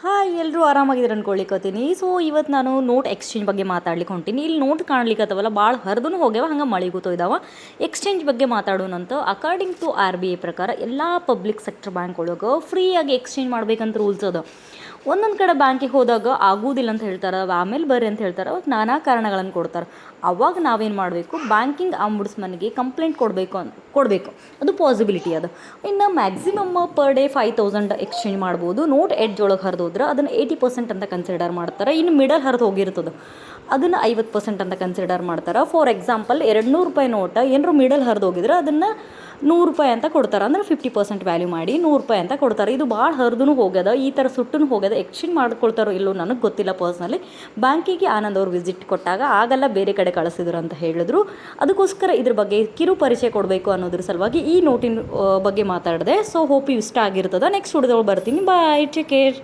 Hi ಎಲ್ಲರೂ ಆರಾಮಾಗಿದ್ರೆ ಅನ್ಕೊಳ್ಲಿಕ್ಕತ್ತೀನಿ so ಇವತ್ತು ನಾನು ನೋಟ್ ಎಕ್ಸ್ಚೇಂಜ್ ಬಗ್ಗೆ ಮಾತಾಡ್ಲಿಕ್ಕೆ ಹೊಂಟೀನಿ. ಇಲ್ಲಿ ನೋಟ್ ಕಾಣ್ಲಿಕ್ಕತ್ತವಲ್ಲ ಭಾಳ ಹರಿದೂ ಹೋಗ್ಯಾವ, ಹಂಗೆ ಮಳಿಗೂ ಇದಾವ. ಎಕ್ಸ್ಚೇಂಜ್ ಬಗ್ಗೆ ಮಾತಾಡೋಣಂತ according to R B I ಪ್ರಕಾರ, ಎಲ್ಲ ಪಬ್ಲಿಕ್ ಸೆಕ್ಟರ್ ಬ್ಯಾಂಕ್ ಒಳಗೆ ಫ್ರೀಯಾಗಿ ಎಕ್ಸ್ಚೇಂಜ್ ಮಾಡ್ಬೇಕಂತ ರೂಲ್ಸ್ ಅದ. ಒಂದೊಂದು ಕಡೆ ಬ್ಯಾಂಕಿಗೆ ಹೋದಾಗ ಆಗೋದಿಲ್ಲ ಅಂತ ಹೇಳ್ತಾರೆ, ಆಮೇಲೆ ಬರ್ರಿ ಅಂತ ಹೇಳ್ತಾರೆ ಅವಾಗ ನಾನಾ ಕಾರಣಗಳನ್ನು ಕೊಡ್ತಾರೆ. ಅವಾಗ ನಾವೇನು ಮಾಡಬೇಕು, ಬ್ಯಾಂಕಿಂಗ್ ಆಂಬುಡ್ಸ್ಮನ್ಗೆ ಕಂಪ್ಲೇಂಟ್ ಕೊಡಬೇಕು ಅಂತ ಕೊಡಬೇಕು. ಅದು ಪಾಸಿಬಿಲಿಟಿ ಅದು. ಇನ್ನು maximum per day five thousand exchange ಮಾಡ್ಬೋದು. ನೋಟ್ ಎಡ್ಜ್ ಒಳಗೆ ಹರಿದೋದ್ರೆ ಅದನ್ನು ಏಯ್ಟಿ ಪರ್ಸೆಂಟ್ ಅಂತ ಕನ್ಸಿಡರ್ ಮಾಡ್ತಾರೆ. ಇನ್ನು ಮಿಡಲ್ ಹರಿದು ಹೋಗಿರ್ತದೆ. ಅದನ್ನು ಐವತ್ತು ಪರ್ಸೆಂಟ್ ಅಂತ ಕನ್ಸಿಡರ್ ಮಾಡ್ತಾರೆ. ಫಾರ್ ಎಕ್ಸಾಂಪಲ್ ಎರಡು ನೂರು ರೂಪಾಯಿ ನೋಟ ಏನಾರು ಮಿಡಲ್ ಹರಿದು ಹೋಗಿದ್ರೆ ಅದನ್ನು ನೂರು ರೂಪಾಯಿ ಅಂತ ಕೊಡ್ತಾರೆ. ಅಂದ್ರೆ ಫಿಫ್ಟಿ ಪರ್ಸೆಂಟ್ ವ್ಯಾಲ್ಯೂ ಮಾಡಿ ನೂರು ರೂಪಾಯಿ ಅಂತ ಕೊಡ್ತಾರೆ. ಇದು ಭಾಳ ಹರಿದು ಹೋಗ್ಯದ, ಈ ಥರ ಸುಟ್ಟೂ ಹೋಗ್ಯದ ಎಕ್ಸ್ಚೇಂಜ್ ಮಾಡ್ಕೊಳ್ತಾರೋ ಇಲ್ಲೋ ನನಗೆ ಗೊತ್ತಿಲ್ಲ ಪರ್ಸ್ನಲಿ ಬ್ಯಾಂಕಿಗೆ ಆನಂದ್ ಅವ್ರು ವಿಸಿಟ್ ಕೊಟ್ಟಾಗ ಆಗಲ್ಲ, ಬೇರೆ ಕಡೆ ಕಳಿಸಿದ್ರು ಅಂತ ಹೇಳಿದ್ರು. ಅದಕ್ಕೋಸ್ಕರ ಇದ್ರ ಬಗ್ಗೆ ಕಿರು ಪರಿಚಯ ಕೊಡಬೇಕು ಅನ್ನೋದ್ರ ಸಲುವಾಗಿ ಈ ನೋಟಿನ ಬಗ್ಗೆ ಮಾತಾಡಿದೆ. ಸೊ ಹೋಪ್ ಇಷ್ಟ ಆಗಿರ್ತದೆ. ನೆಕ್ಸ್ಟ್ ಹುಡ್ದೊಳಗೆ ಬರ್ತೀನಿ. Bye take care